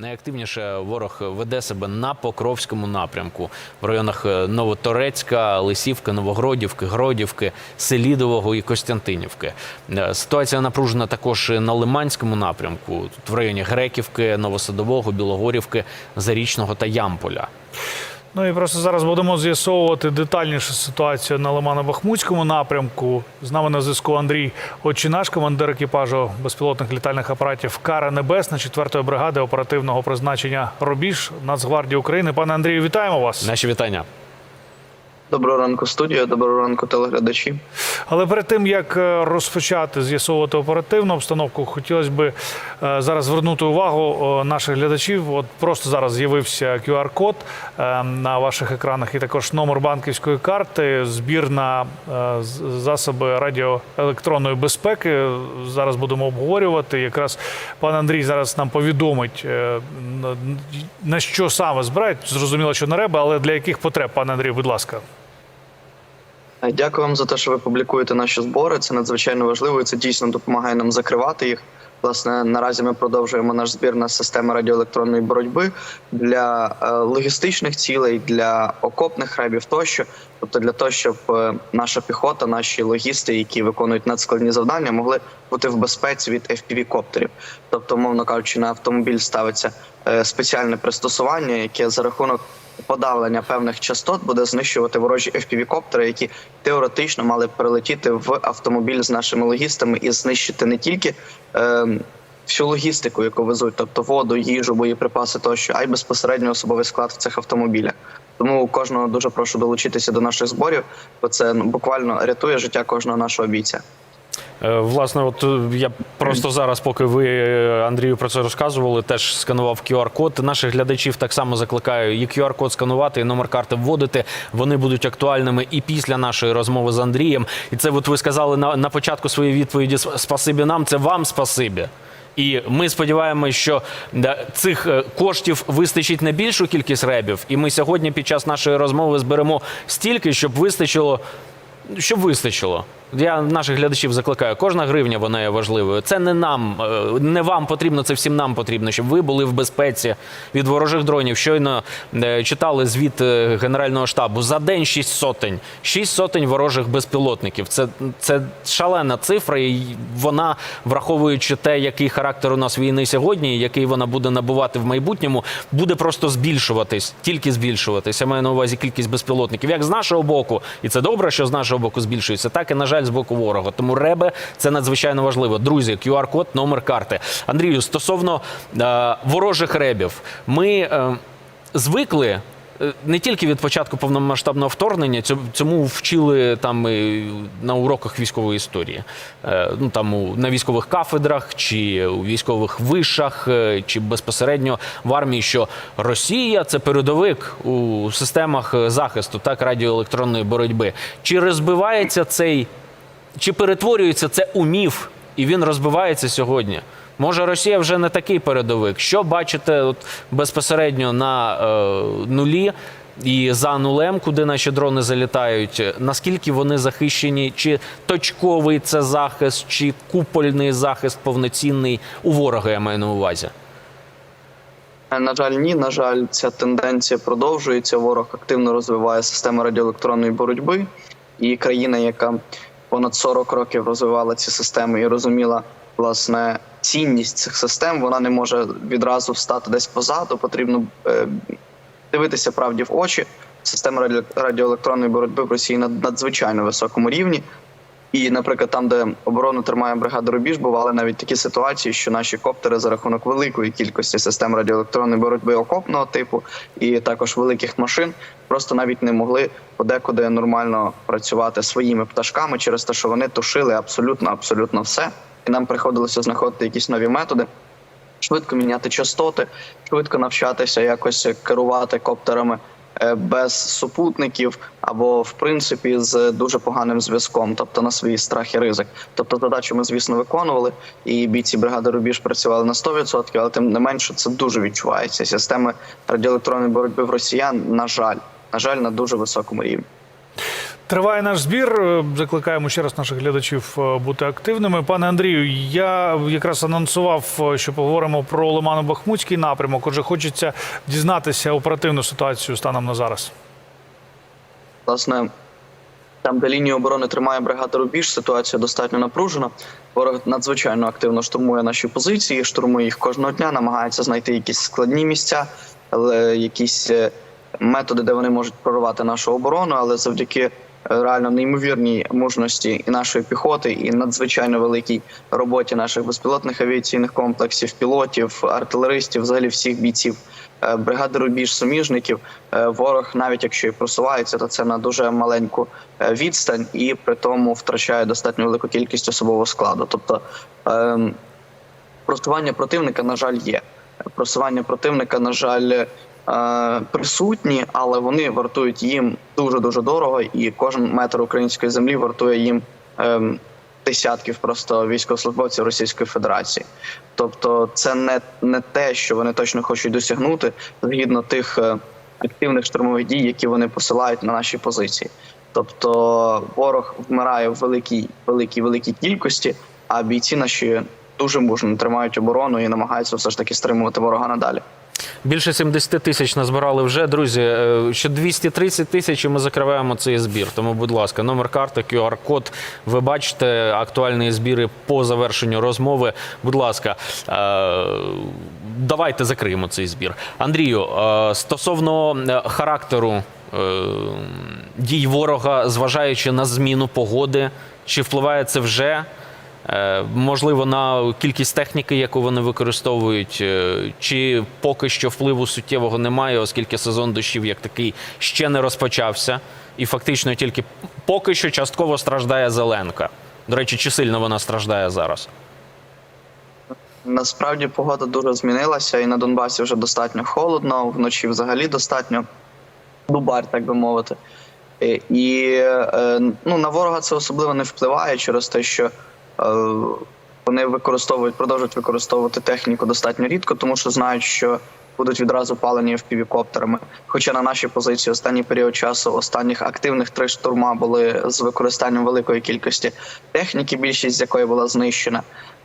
Найактивніше ворог веде себе на Покровському напрямку в районах е, Новоторецька, Лисівки, Новогродівки, Гродівки, Селідового і Костянтинівки. Е, Ситуація напружена також на Лиманському напрямку, тут в районі Греківки, Новосадового, Білогорівки, Зарічного та Ямполя. Ну і просто зараз будемо з'ясовувати детальніше ситуацію на Лимано-Бахмутському напрямку. З нами на зв'язку Андрій Очинаш, командир екіпажу безпілотних літальних апаратів Кара Небесна 4-ї бригади оперативного призначення Робіж Нацгвардії України. Пане Андрію, вітаємо вас. Наші вітання. Доброго ранку, студія, доброго ранку, телеглядачі. Але перед тим як е, розпочати з'ясовувати оперативну обстановку, хотілося б е, зараз звернути увагу е, наших глядачів. От просто зараз з'явився QR-код на ваших екранах і також номер банківської карти, збір на засоби радіоелектронної безпеки. Зараз будемо обговорювати. Якраз пан Андрій зараз нам повідомить на- що саме збирають. Зрозуміло, що на реби, але для яких потреб, пане Андрій, будь ласка. Дякую вам за те, що ви публікуєте наші збори. Це надзвичайно важливо і це дійсно допомагає нам закривати їх. Власне, наразі ми продовжуємо наш збір на системи радіоелектронної боротьби для е, логістичних цілей, для окопних ребів тощо. Тобто для того, щоб е, наша піхота, наші логісти, які виконують надскладні завдання, могли бути в безпеці від FPV-коптерів. Тобто, мовно кажучи, на автомобіль ставиться е, спеціальне пристосування, яке за рахунок подавлення певних частот буде знищувати ворожі FPV-коптери, які теоретично мали прилетіти в автомобіль з нашими логістами і знищити не тільки е, всю логістику, яку везуть, тобто воду, їжу, боєприпаси тощо, а й безпосередньо особовий склад в цих автомобілях. Тому кожного дуже прошу долучитися до наших зборів, бо це ну, буквально рятує життя кожного нашого бійця. Е, Власне, от е, я просто зараз, поки ви е, Андрію про це розказували, теж сканував QR-код. Наших глядачів так само закликаю і QR-код сканувати, і номер карти вводити. Вони будуть актуальними і після нашої розмови з Андрієм. І це, от ви сказали на, на початку своєї відповіді спасибі нам. Це вам спасибі. І ми сподіваємося, що цих коштів вистачить на більшу кількість ребів. І ми сьогодні під час нашої розмови зберемо стільки, щоб вистачило щоб вистачило. Я наших глядачів закликаю. Кожна гривня вона є важливою. Це не нам, е, не вам потрібно, це всім нам потрібно, щоб ви були в безпеці від ворожих дронів. Щойно е, читали звіт е, Генерального штабу. За день шість сотень. Шість сотень ворожих безпілотників. Це, це шалена цифра, і вона, враховуючи те, який характер у нас війни сьогодні, який вона буде набувати в майбутньому, буде просто збільшуватись, тільки збільшуватись. Я маю на увазі кількість безпілотників. Як з нашого боку, і це добре, що з нашого боку збільшується, так і на жаль, з боку ворога. Тому реби це надзвичайно важливо. Друзі, QR-код, номер карти. Андрію, стосовно е, ворожих ребів, ми е, звикли. е, Не тільки від початку повномасштабного вторгнення цьому вчили там на уроках військової історії, Е, ну там на військових кафедрах чи у військових вишах, е, чи безпосередньо в армії, що Росія це передовик у системах захисту, так радіоелектронної боротьби. Чи розбивається цей чи перетворюється це у міф, і він розбивається сьогодні? Може, Росія вже не такий передовик. Що бачите от, безпосередньо на е, нулі і за нулем, куди наші дрони залітають? Наскільки вони захищені? Чи точковий це захист, чи купольний захист повноцінний у ворога? Я маю на увазі. На жаль, ні. На жаль, ця тенденція продовжується. Ворог активно розвиває систему радіоелектронної боротьби, і країна, яка понад 40 років розвивала ці системи і розуміла власне цінність цих систем, вона не може відразу встати десь позаду. Потрібно е, дивитися правді в очі. Система радіоелектронної боротьби в Росії на надзвичайно високому рівні. І, наприклад, там, де оборону тримає бригада Рубіж, бували навіть такі ситуації, що наші коптери за рахунок великої кількості систем радіоелектронної боротьби окопного типу і також великих машин просто навіть не могли подекуди нормально працювати своїми пташками через те, що вони тушили абсолютно абсолютно все, і нам приходилося знаходити якісь нові методи. Швидко міняти частоти, швидко навчатися якось керувати коптерами без супутників або в принципі з дуже поганим зв'язком, тобто на свій страх і ризик. Тобто задачу ми, звісно, виконували, і бійці бригади Рубіж працювали на 100%, але тим не менше це дуже відчувається. Системи радіоелектронної боротьби в росіян, на жаль, на жаль, на дуже високому рівні. Триває наш збір. Е, Закликаємо ще раз наших глядачів е, бути активними. Пане Андрію, я якраз анонсував, е, що поговоримо про Лимано-Бахмутський напрямок. Отже, хочеться дізнатися оперативну ситуацію станом на зараз. Власне, там, де лінію оборони тримає бригада Рубіж, ситуація достатньо напружена. Ворог надзвичайно активно штурмує наші позиції, штурмує їх кожного дня, намагається знайти якісь складні місця, якісь методи, де вони можуть прорвати нашу оборону, але завдяки реально неймовірній мужності і нашої піхоти, і надзвичайно великій роботі наших безпілотних авіаційних комплексів, пілотів, артилеристів, взагалі всіх бійців е, бригади Рубіж суміжників. е, Ворог, навіть якщо і просувається, то це на дуже маленьку е, відстань, і при тому втрачає достатньо велику кількість особового складу. Тобто ем, просування противника, на жаль, є. Просування противника, на жаль, присутні, але вони вартують їм дуже дуже дорого, і кожен метр української землі вартує їм ем, десятків просто військовослужбовців Російської Федерації. Тобто, це не, не те, що вони точно хочуть досягнути згідно тих е, активних штурмових дій, які вони посилають на наші позиції. Тобто ворог вмирає в великій, великій, великій кількості, а бійці наші дуже мужно тримають оборону і намагаються все ж таки стримувати ворога надалі. Більше 70 тисяч назбирали вже. Друзі, е, ще 230 тисяч і ми закриваємо цей збір. Тому, будь ласка, номер карти, QR-код. Ви бачите актуальні збіри по завершенню розмови. Будь ласка, е, давайте закриємо цей збір. Андрію, е, стосовно характеру дій ворога, зважаючи на зміну погоди, чи впливає це вже? Е, Можливо, на кількість техніки, яку вони використовують, е, чи поки що впливу суттєвого немає, оскільки сезон дощів як такий ще не розпочався, і фактично тільки поки що частково страждає Зеленка. До речі, чи сильно вона страждає зараз? Насправді погода дуже змінилася, і на Донбасі вже достатньо холодно, вночі взагалі достатньо дубар, так би мовити. І, І е, ну, на ворога це особливо не впливає через те, що е, вони використовують, продовжують використовувати техніку достатньо рідко, тому що знають, що будуть відразу палені впівікоптерами. Хоча на нашій позиції останній період часу, останніх активних три штурма були з використанням великої кількості техніки, більшість з якої була знищена.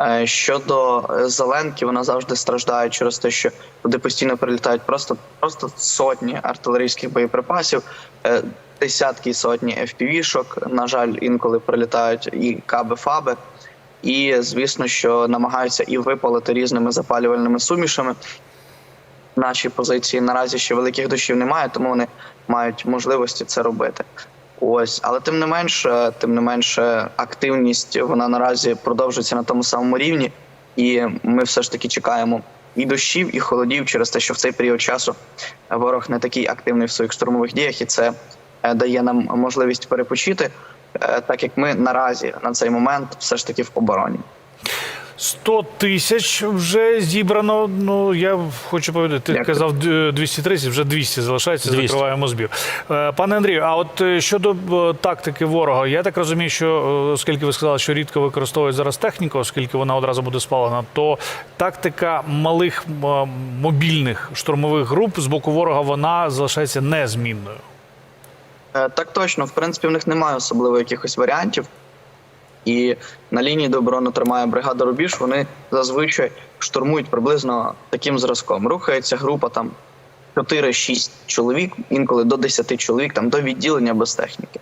Е, Щодо е, Зеленки, вона завжди страждає через те, що туди постійно прилітають просто, просто сотні артилерійських боєприпасів, е, десятки і сотні FPV-шок. На жаль, інколи прилітають і каби-фаби. І звісно, що намагаються і випалити різними запалювальними сумішами. Наші позиції наразі ще великих дощів немає, тому вони мають можливості це робити. Ось, але тим не менше, тим не менше, активність вона наразі продовжується на тому самому рівні, і ми все ж таки чекаємо і дощів, і холодів через те, що в цей період часу ворог не такий активний в своїх штурмових діях, і це е, дає нам можливість перепочити, так як ми наразі на цей момент все ж таки в обороні. 100 тисяч вже зібрано. Ну я хочу повідати, ти казав 230, вже 200 залишається. 200. Закриваємо збір. Е, Пане Андрію, а от е, щодо е, тактики ворога, я так розумію, що е, оскільки ви сказали, що рідко використовують зараз техніку, оскільки вона одразу буде спалена, то тактика малих мобільних штурмових груп з боку ворога вона залишається незмінною. Е, Так точно, в принципі, в них немає особливо якихось варіантів. І на лінії до оборони тримає бригада Рубіж. Вони зазвичай штурмують приблизно таким зразком. Рухається група там 4-6 чоловік, інколи до 10 чоловік, там до відділення без техніки.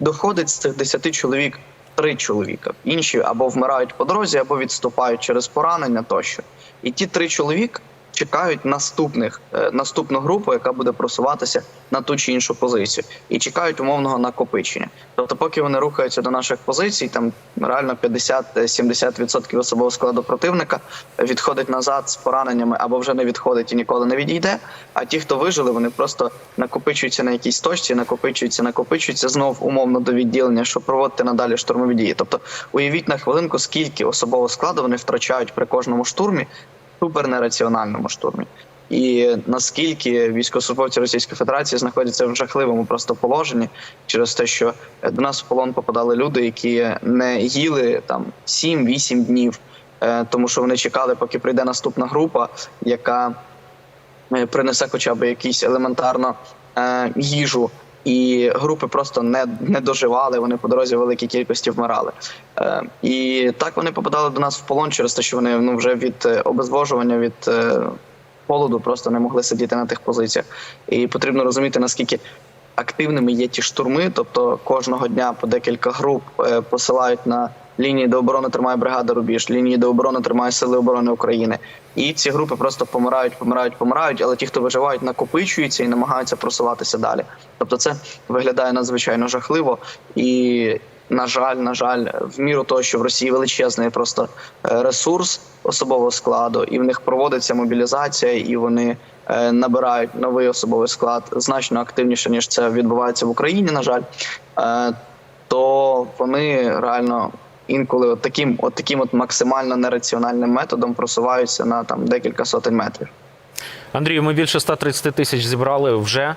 Доходить з цих 10 чоловік 3 чоловіка. Інші або вмирають по дорозі, або відступають через поранення тощо. І ті три чоловік чекають наступних е, наступну групу, яка буде просуватися на ту чи іншу позицію, і чекають умовного накопичення. Тобто, поки вони рухаються до наших позицій, там реально 50-70% особового складу противника відходить назад з пораненнями або вже не відходить і ніколи не відійде. А ті, хто вижили, вони просто накопичуються на якійсь точці, накопичуються, накопичуються знов умовно до відділення, щоб проводити надалі штурмові дії. Тобто, уявіть на хвилинку, скільки особового складу вони втрачають при кожному штурмі, супер нераціональному штурмі. І наскільки військовослужбовці Російської Федерації знаходяться в жахливому просто положенні через те, що до нас в полон попадали люди, які не їли там 7-8 днів, е, тому що вони чекали, поки прийде наступна група, яка е, принесе хоча б якийсь елементарно е, їжу і групи просто не, не доживали. Вони по дорозі великій кількості вмирали. Е, і так вони попадали до нас в полон через те, що вони ну вже від е, обезвожування, від е, холоду просто не могли сидіти на тих позиціях. І потрібно розуміти наскільки. Активними є ті штурми, тобто кожного дня по декілька груп е, посилають на лінії, де оборони тримає бригада Рубіж, лінії, де оборони тримає Сили оборони України. І ці групи просто помирають, помирають, помирають, але ті, хто виживають, накопичуються і намагаються просуватися далі. Тобто, це виглядає надзвичайно жахливо і. На жаль, на жаль, в міру того, що в Росії величезний просто е, ресурс особового складу, і в них проводиться мобілізація, і вони е, набирають новий особовий склад значно активніше ніж це відбувається в Україні. На жаль, е, то вони реально інколи от таким, от таким от максимально нераціональним методом просуваються на там декілька сотень метрів. Андрію, ми більше 130 тисяч зібрали вже.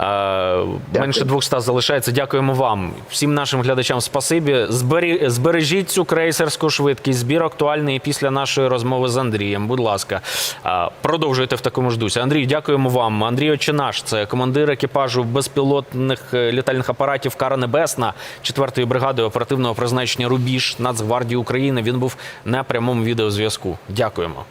Е, менше 200 залишається. Дякуємо вам, всім нашим глядачам. Спасибі. Збері, збережіть цю крейсерську швидкість. Збір актуальний після нашої розмови з Андрієм. Будь ласка, е, продовжуйте в такому ж дусі. Андрій, дякуємо вам. Андрій Очинаш, це командир екіпажу безпілотних е, літальних апаратів Кара Небесна 4-ї бригади оперативного призначення Рубіж Нацгвардії України. Він був на прямому відеозв'язку. Дякуємо.